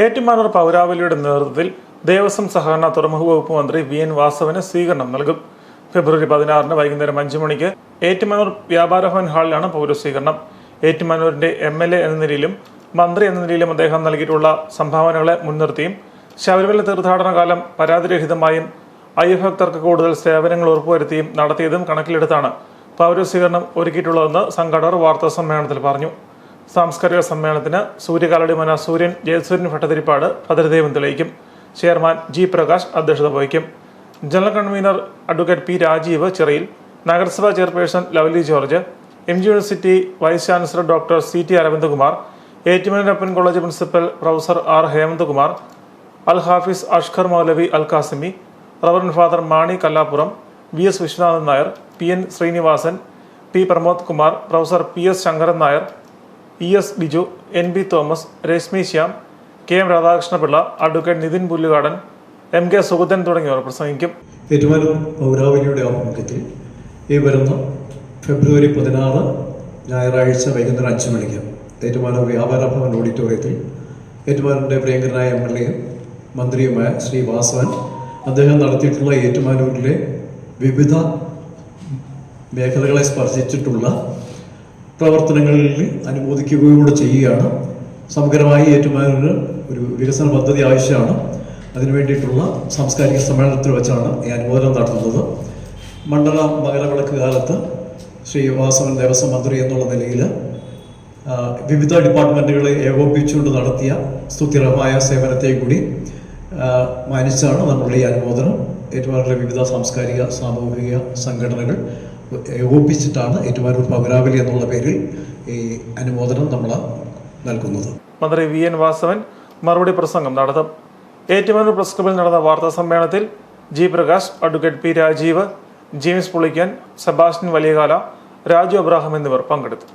ഏറ്റുമാനൂർ പൗരാവലിയുടെ നേതൃത്വത്തിൽ ദേവസ്വം സഹകരണ തുറമുഖ വകുപ്പ് മന്ത്രി വി എൻ വാസവന് സ്വീകരണം നൽകും. ഫെബ്രുവരി പതിനാറിന് വൈകുന്നേരം അഞ്ചു മണിക്ക് ഏറ്റുമാനൂർ വ്യാപാര ഭവൻ ഹാളിലാണ് പൗരസ്വീകരണം. ഏറ്റുമാനൂരിന്റെ എം എൽ എ എന്ന നിലയിലും മന്ത്രി എന്ന നിലയിലും അദ്ദേഹം നൽകിയിട്ടുള്ള സംഭാവനകളെ മുൻനിർത്തിയും ശബരിമല തീർത്ഥാടന കാലം പരാതിരഹിതമായും അയ്യഭക്തർക്ക് കൂടുതൽ സേവനങ്ങൾ ഉറപ്പുവരുത്തിയും നടത്തിയതും കണക്കിലെടുത്താണ് പൗരസ്വീകരണം ഒരുക്കിയിട്ടുള്ളതെന്ന് സംഘാടകർ വാർത്താ സമ്മേളനത്തിൽ പറഞ്ഞു. സാംസ്കാരിക സമ്മേളനത്തിന് സൂര്യകാലടി മന സൂര്യൻ ജയസൂര്യൻ ഭട്ടതിരിപ്പാട് ഭദ്രദേവം തെളിയിക്കും. ചെയർമാൻ ജി പ്രകാശ് അധ്യക്ഷത വഹിക്കും. General convener advocate P Rajeev Chirayil. നഗരസഭാ chairperson Lovely George. M G university vice chancellor doctor C T Aravindakumar. Ettumanoorappan college principal professor R Hemanthkumar. Al Hafiz Ashkar Maulavi Al Qasimi reverend father Mani Kallappuram. V S Viswanathan Nair. P N Sreenivasan. P Pramod Kumar. Professor P S Sankaran Nair. E S Biju N B Thomas Reshmi Shyam K M Radhakrishnapillai advocate Nithin Pullukadan M K Sugathan തുടങ്ങിയവർ പ്രസംഗിക്കും. ഏറ്റുമാനൂർ പൗരാവലിയുടെ ആഭിമുഖ്യത്തിൽ ഈ വരുന്ന ഫെബ്രുവരി പതിനാറ് ഞായറാഴ്ച വൈകുന്നേരം അഞ്ച് മണിക്ക് ഏറ്റുമാനൂർ വ്യാപാര ഭവൻ ഓഡിറ്റോറിയത്തിൽ ഏറ്റുമാനൂരിന്റെ പ്രിയങ്കരനായ എം എൽ എയും മന്ത്രിയുമായ ശ്രീ വാസവൻ അദ്ദേഹം നടത്തിയിട്ടുള്ള ഏറ്റുമാനൂരിലെ വിവിധ മേഖലകളെ സ്പർശിച്ചിട്ടുള്ള പ്രവർത്തനങ്ങളിൽ അനുമോദിക്കുകയൂടെ ചെയ്യുകയാണ്. സമഗ്രമായി ഏറ്റുമാനൂരിന് ഒരു വികസന പദ്ധതി ആവശ്യമാണ്. അതിനു വേണ്ടിയിട്ടുള്ള സാംസ്കാരിക സമ്മേളനത്തിൽ വെച്ചാണ് ഈ അനുമോദനം നടത്തുന്നത്. മണ്ഡല മകരവിളക്ക് കാലത്ത് ശ്രീ വാസവൻ ദേവസ്വം മന്ത്രി എന്നുള്ള നിലയിൽ വിവിധ ഡിപ്പാർട്ട്മെന്റുകളെ ഏകോപിപ്പിച്ചുകൊണ്ട് നടത്തിയ സ്തുതിരമായ സേവനത്തെ കൂടി മാനിച്ചാണ് നമ്മളുടെ ഈ അനുമോദനം. ഏറ്റുമാനൂരിലെ വിവിധ സാംസ്കാരിക സാമൂഹിക സംഘടനകൾ ഏകോപിപ്പിച്ചിട്ടാണ് ഏറ്റുമാനൂർ പൗരാവലി എന്നുള്ള പേരിൽ ഈ അനുമോദനം നമ്മൾ നൽകുന്നത്. മന്ത്രി വി എൻ വാസവൻ മറുപടി പ്രസംഗം നടത്തും. ഏറ്റുമാനൂർ പ്രസ് ക്ലബിൽ നടന്ന വാർത്താ സമ്മേളനത്തിൽ G Prakash advocate P Rajeev James Pulickan Sebastian Valiyakala Raju Abraham എന്നിവർ പങ്കെടുത്തു.